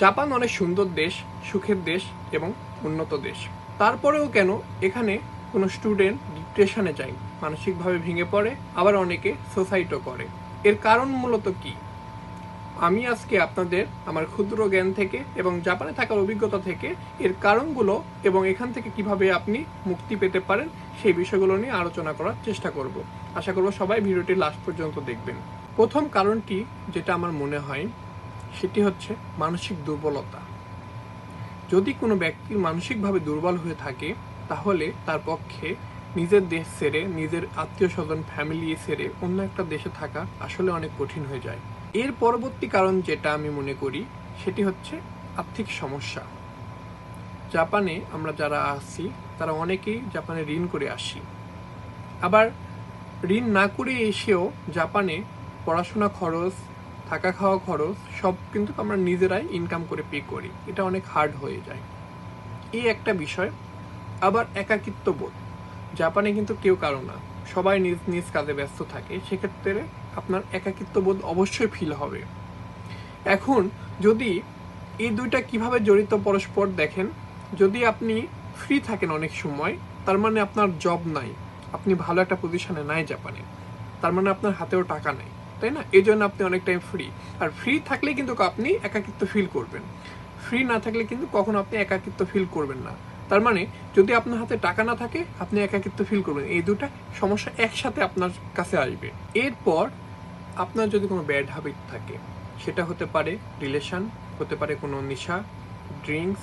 Japan অনেক সুন্দর দেশ, সুখের দেশ এবং উন্নত দেশ। তারপরেও কেন এখানে কোনো স্টুডেন্ট ডিপ্রেশনে যায়? মানসিকভাবে ভেঙে পড়ে, আবার অনেকে সুসাইডও করে। এর কারণ মূলত কি? আমি আজকে আপনাদের আমার ক্ষুদ্র জ্ঞান থেকে এবং জাপানে থাকার অভিজ্ঞতা থেকে এর কারণগুলো এবং এখান থেকে কীভাবে আপনি মুক্তি পেতে পারেন সেই বিষয়গুলো নিয়ে আলোচনা করার চেষ্টা করব। আশা করব সবাই ভিডিওটি লাস্ট পর্যন্ত দেখবেন। প্রথম কারণটি যেটা আমার মনে হয় সেটি হচ্ছে মানসিক দুর্বলতা। যদি কোনো ব্যক্তি মানসিকভাবে দুর্বল হয়ে থাকে, তাহলে তার পক্ষে নিজের দেশ ছেড়ে, নিজের আত্মীয় স্বজন ফ্যামিলি ছেড়ে অন্য একটা দেশে থাকা আসলে অনেক কঠিন হয়ে যায়। এর পরবর্তী কারণ যেটা আমি মনে করি, সেটি হচ্ছে আর্থিক সমস্যা। জাপানে আমরা যারা আসি তারা অনেকেই জাপানে ঋণ করে আসি। আবার ঋণ না করে এসেও জাপানে পড়াশোনা খরচ থাকা খাওয়া খরচ সব কিন্তু আমরা নিজেরাই ইনকাম করে পে করি। এটা অনেক হার্ড হয়ে যায়। এই একটা বিষয়। আবার একাকিত্ব বোধ। জাপানে কিন্তু কেউ কারও না। সবাই নিজ নিজ কাজে ব্যস্ত থাকে। সেক্ষেত্রে আপনার একাকিত্ব বোধ অবশ্যই ফিল হবে। এখন যদি এই দুইটা কীভাবে জড়িত পরস্পর দেখেন, যদি আপনি ফ্রি থাকেন অনেক সময়, তার মানে আপনার জব নাই। আপনি ভালো একটা পজিশনে নাই জাপানে। তার মানে আপনার হাতেও টাকা নাই। তাই না? এই জন্য আপনি অনেক টাইম ফ্রি আর ফ্রি থাকলে কিন্তু আপনি একাকিত্ব ফিল করবেন। ফ্রি না থাকলে কিন্তু কখনো আপনি একাকিত্ব ফিল করবেন না। তার মানে যদি আপনার হাতে টাকা না থাকে, আপনি একাকিত্ব ফিল করবেন। এই দুটা সমস্যা একসাথে আপনার কাছে আসবে। এরপর আপনার যদি কোনো ব্যাড হ্যাবিট থাকে, সেটা হতে পারে রিলেশন হতে পারে কোনো নেশা ড্রিঙ্কস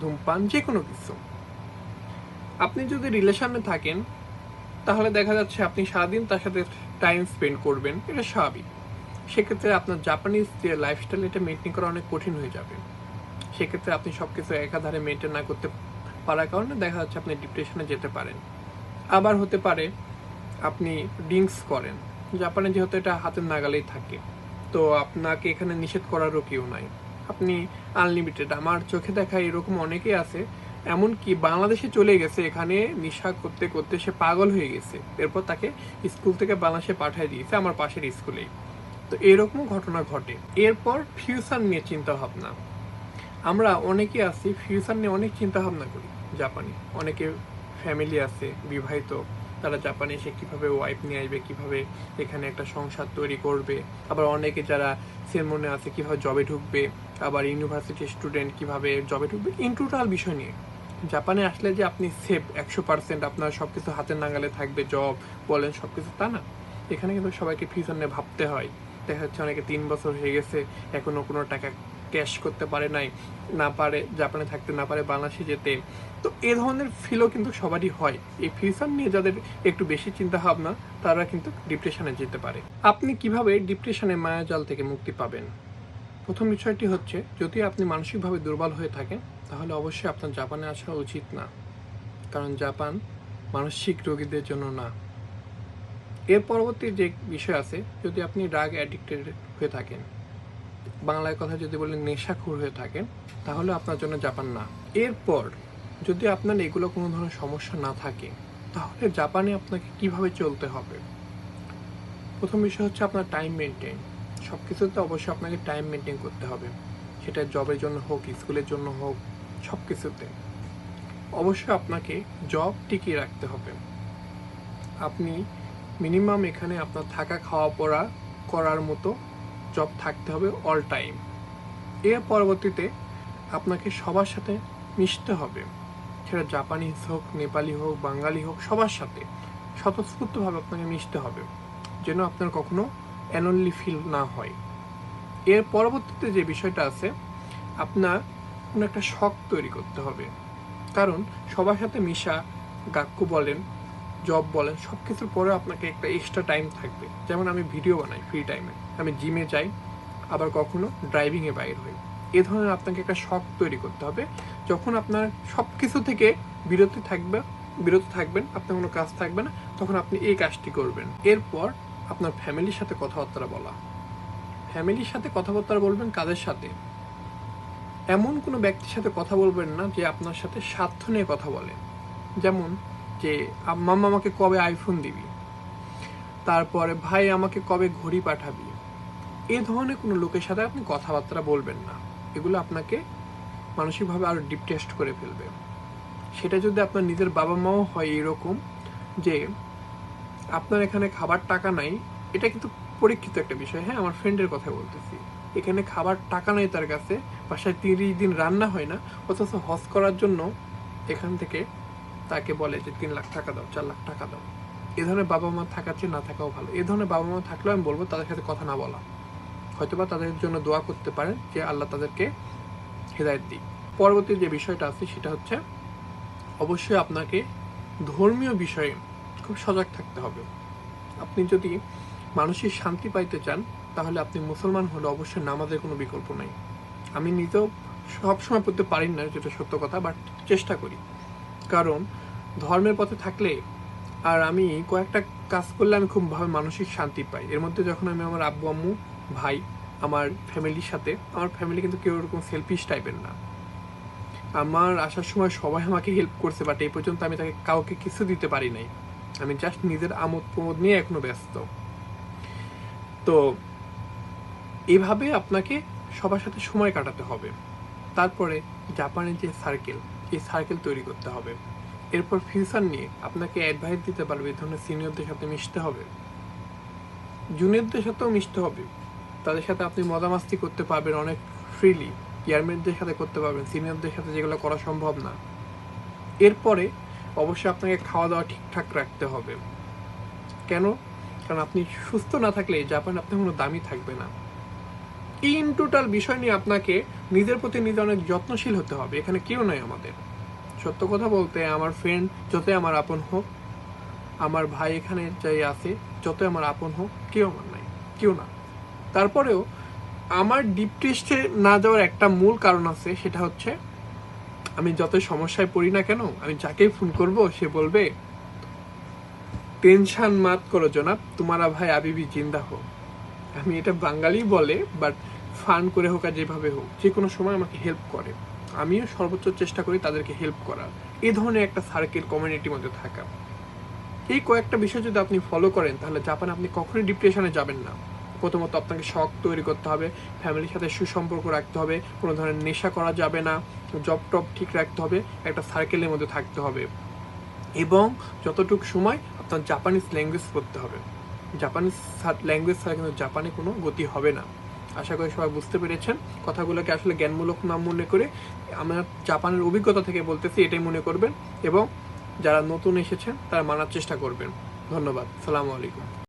ধূমপান যে কোনো কিছু। আপনি যদি রিলেশানে থাকেন, তাহলে দেখা যাচ্ছে আপনি সারাদিন তার সাথে টাইম স্পেন্ড করবেন, এটা স্বাভাবিক। সেক্ষেত্রে আপনার জাপানিজ যে লাইফস্টাইল এটা মেনটেন করা অনেক কঠিন হয়ে যাবে। সেক্ষেত্রে আপনি সব কিছু একাধারে মেনটেন না করতে পারার কারণে দেখা যাচ্ছে আপনি ডিপ্রেশনে যেতে পারেন। আবার হতে পারে আপনি ড্রিঙ্কস করেন। জাপানে যেহেতু এটা হাতের নাগালেই থাকে, তো আপনাকে এখানে নিষেধ করারও কেউ নাই। আপনি আনলিমিটেড আমার চোখে দেখা এরকম অনেকেই আছে এমনকি বাংলাদেশে চলে গেছে, এখানে নেশা করতে করতে সে পাগল হয়ে গেছে। এরপর তাকে স্কুল থেকে বাংলাদেশে পাঠিয়ে দিয়েছে, আমার পাশের স্কুলেই। তো এরকম ঘটনা ঘটে। এরপর ফিউচার নিয়ে চিন্তা ভাবনা আমরা অনেকে আছি ফিউচার নিয়ে অনেক চিন্তা ভাবনা করি জাপানি। অনেকে ফ্যামিলি আছে, বিবাহিত। তারা জাপানে এসে কীভাবে ওয়াইফ নিয়ে আসবে, কীভাবে এখানে একটা সংসার তৈরি করবে। আবার অনেকে যারা সেমনে আছে, কীভাবে জবে ঢুকবে। আবার ইউনিভার্সিটি স্টুডেন্ট কীভাবে জবে ঢুকবে। ইন টোটাল বিষয় নিয়ে। জাপানে আসলে যে আপনি সেফ একশো পার্সেন্ট আপনার সবকিছু হাতের নাগালে থাকবে, জব বলেন সবকিছু, তা না? এখানে কিন্তু সবাইকে ফিউচার নিয়ে ভাবতে হয়। দেখা যাচ্ছে অনেকে তিন বছর হয়ে গেছে, এখনও কোনো টাকা ক্যাশ করতে পারে নাই, না পারে, জাপানে থাকতে না পারে, বাংলাদেশে যেতে। তো এ ধরনের ফিলও কিন্তু সবারই হয়। এই ফিউচার নিয়ে যাদের একটু বেশি চিন্তা ভাবনা, তারা কিন্তু ডিপ্রেশনে যেতে পারে। আপনি কীভাবে ডিপ্রেশনে মায়াজাল থেকে মুক্তি পাবেন? প্রথম বিষয়টি হচ্ছে, যদি আপনি মানসিকভাবে দুর্বল হয়ে থাকেন তাহলে অবশ্যই আপনার জাপানে আসা উচিত না। কারণ জাপান মানসিক রোগীদের জন্য না। এর পরবর্তী যে বিষয় আছে, যদি আপনি ড্রাগ অ্যাডিক্টেড হয়ে থাকেন, বাংলায় কথা যদি বলেন নেশাখোর হয়ে থাকেন, তাহলে আপনার জন্য জাপান না। এরপর যদি আপনার এগুলো কোনো ধরনের সমস্যা না থাকে, তাহলে জাপানে আপনাকে কীভাবে চলতে হবে? প্রথম বিষয় হচ্ছে আপনার টাইম মেনটেন সব কিছুতে অবশ্যই আপনাকে টাইম মেনটেন করতে হবে। সেটা জবের জন্য হোক স্কুলের জন্য হোক সব কিছুতে অবশ্যই আপনাকে জব টিকিয়ে রাখতে হবে। আপনি মিনিমাম এখানে আপনার থাকা খাওয়া পড়া করার মতো জব থাকতে হবে অল টাইম এর পরবর্তীতে আপনাকে সবার সাথে মিশতে হবে। সেটা জাপানিজ হোক নেপালি হোক বাঙালি হোক, সবার সাথে স্বতঃস্ফূর্তভাবে আপনাকে মিশতে হবে, যেন আপনার কখনো অ্যাননলি ফিল না হয়। এর পরবর্তীতে যে বিষয়টা আছে, আপনার কোনো একটা শখ তৈরি করতে হবে। কারণ সবার সাথে মিশা, গাক্কু বলেন, জব বলেন সব কিছুর পরে আপনাকে একটা এক্সট্রা টাইম থাকবে। যেমন আমি ভিডিও বানাই ফ্রি টাইমে আমি জিমে যাই, আবার কখনো ড্রাইভিংয়ে বাইর হই। এ ধরনের আপনাকে একটা শখ তৈরি করতে হবে। যখন আপনার সব কিছু থেকে বিরতি থাকবে, বিরত থাকবেন, আপনার কোনো কাজ থাকবে না, তখন আপনি এই কাজটি করবেন। এরপর আপনার ফ্যামিলির সাথে কথাবার্তা বলা। ফ্যামিলির সাথে কথাবার্তা বলবেন কাদের সাথে? এমন কোনো ব্যক্তির সাথে কথা বলবেন না যে আপনার সাথে স্বার্থ নিয়ে কথা বলে। যেমন যে, মাম্মা আমাকে কবে আইফোন দিবি? তারপরে, ভাই আমাকে কবে ঘড়ি পাঠাবি? এ ধরনের কোনো লোকের সাথে আপনি কথাবার্তা বলবেন না। এগুলো আপনাকে মানসিকভাবে আরও ডিপ্রেসড করে ফেলবে। সেটা যদি আপনার নিজের বাবা মাও হয় এরকম যে, আপনার এখানে খাবার টাকা নাই, এটা কিন্তু পরীক্ষিত একটা বিষয়। হ্যাঁ আমার ফ্রেন্ডের কথা বলতেছি। এখানে খাবার টাকা নেই তার কাছে, বাসায় তিরিশ দিন রান্না হয় না, অথচ হজ করার জন্য এখান থেকে তাকে বলে যে, তিন লাখ টাকা দাও, চার লাখ টাকা দাও। এ ধরনের বাবা মা থাকার চেয়ে না থাকাও ভালো। এ ধরনের বাবা মা থাকলেও আমি বলব, তাদের সাথে কথা না বলা। হয়তোবা তাদের জন্য দোয়া করতে পারেন যে, আল্লাহ তাদেরকে হেদায়ত দিই পরবর্তী যে বিষয়টা আছে, সেটা হচ্ছে অবশ্যই আপনাকে ধর্মীয় বিষয়ে খুব সজাগ থাকতে হবে। আপনি যদি মানসিক শান্তি পাইতে চান, তাহলে আপনি মুসলমান হলে অবশ্যই নামাজের কোনো বিকল্প নাই। আমি নিজেও সবসময় পড়তে পারি না, যেটা সত্য কথা বাট চেষ্টা করি। কারণ ধর্মের পথে থাকলে আর আমি কয়েকটা কাজ করলে আমি খুব ভাবে মানসিক শান্তি পাই। এর মধ্যে যখন আমি আমার আব্বু, আম্মু, ভাই, আমার ফ্যামিলির সাথে, আমার ফ্যামিলি কিন্তু কেউ এরকম সেলফিশ টাইপের না। আমার আসার সময় সবাই আমাকে হেল্প করছে বাট এই পর্যন্ত আমি তাকে কাউকে কিছু দিতে পারি নাই। আমি জাস্ট নিজের আমোদ প্রমোদ নিয়ে এখনও ব্যস্ত। তো এভাবে আপনাকে সবার সাথে সময় কাটাতে হবে। তারপরে জাপানের যে সার্কেল এই সার্কেল তৈরি করতে হবে। এরপর ফিউচার নিয়ে আপনাকে অ্যাডভাইস দিতে পারবে এই ধরনের সিনিয়রদের সাথে মিশতে হবে। জুনিয়রদের সাথেও মিশতে হবে। তাদের সাথে আপনি মজামাস্তি করতে পারবেন অনেক ফ্রিলি ইয়ারমেটদের সাথে করতে পারবেন সিনিয়রদের সাথে যেগুলো করা সম্ভব না। এরপরে অবশ্যই আপনাকে খাওয়া দাওয়া ঠিকঠাক রাখতে হবে। কেন? কারণ আপনি সুস্থ না থাকলে জাপান আপনার কোনো দামই থাকবে না। ইন টোটাল বিষয় নিয়ে আপনাকে নিজের প্রতি নিজে অনেক যত্নশীল হতে হবে, এখানে কেউ নয় আমাদের। সত্য কথা বলতে আমার ফ্রেন্ড যতই আমার আপন হোক, আমার ভাই এখানে যাই আছে, যতই আমার আপন হোক, কেউ আমার নাই, কেউ না। তারপরেও আমার ডিপ্রেসে না যাওয়ার একটা মূল কারণ আছে, সেটা হচ্ছে আমি যত সমস্যায় পড়ি না কেন, আমি যাকেই ফোন করব, সে বলবে টেনশন মাত করো জনাব, তোমারা ভাই আবিবি জিন্দা হোক। আমি এটা বাঙালি বলে বাট ফান করে হোক আর যেভাবে হোক, যে কোনো সময় আমাকে হেল্প করে। আমিও সর্বোচ্চ চেষ্টা করি তাদেরকে হেল্প করার। এই ধরনের একটা সার্কেল কমিউনিটির মধ্যে থাকা। এই কয়েকটা বিষয় যদি আপনি ফলো করেন, তাহলে জাপানে আপনি কখনোই ডিপ্রেশনে যাবেন না। প্রথমত আপনাকে শখ তৈরি করতে হবে ফ্যামিলির সাথে সুসম্পর্ক রাখতে হবে, কোনো ধরনের নেশা করা যাবে না জব টপ ঠিক রাখতে হবে, একটা সার্কেলের মধ্যে থাকতে হবে। এবং যতটুকু সময় আপনার জাপানিজ ল্যাঙ্গুয়েজ পড়তে হবে। জাপানিজ ল্যাঙ্গুয়েজ ছাড়া কিন্তু জাপানে কোনো গতি হবে না। আশা করি সবাই বুঝতে পেরেছেন। কথাগুলোকে আসলে জ্ঞানমূলক না মনে করে আমরা জাপানের অভিজ্ঞতা থেকে বলতেছি, এটাই মনে করবেন এবং যারা নতুন এসেছেন, তারা মানার চেষ্টা করবেন। ধন্যবাদ। সালামু আলাইকুম।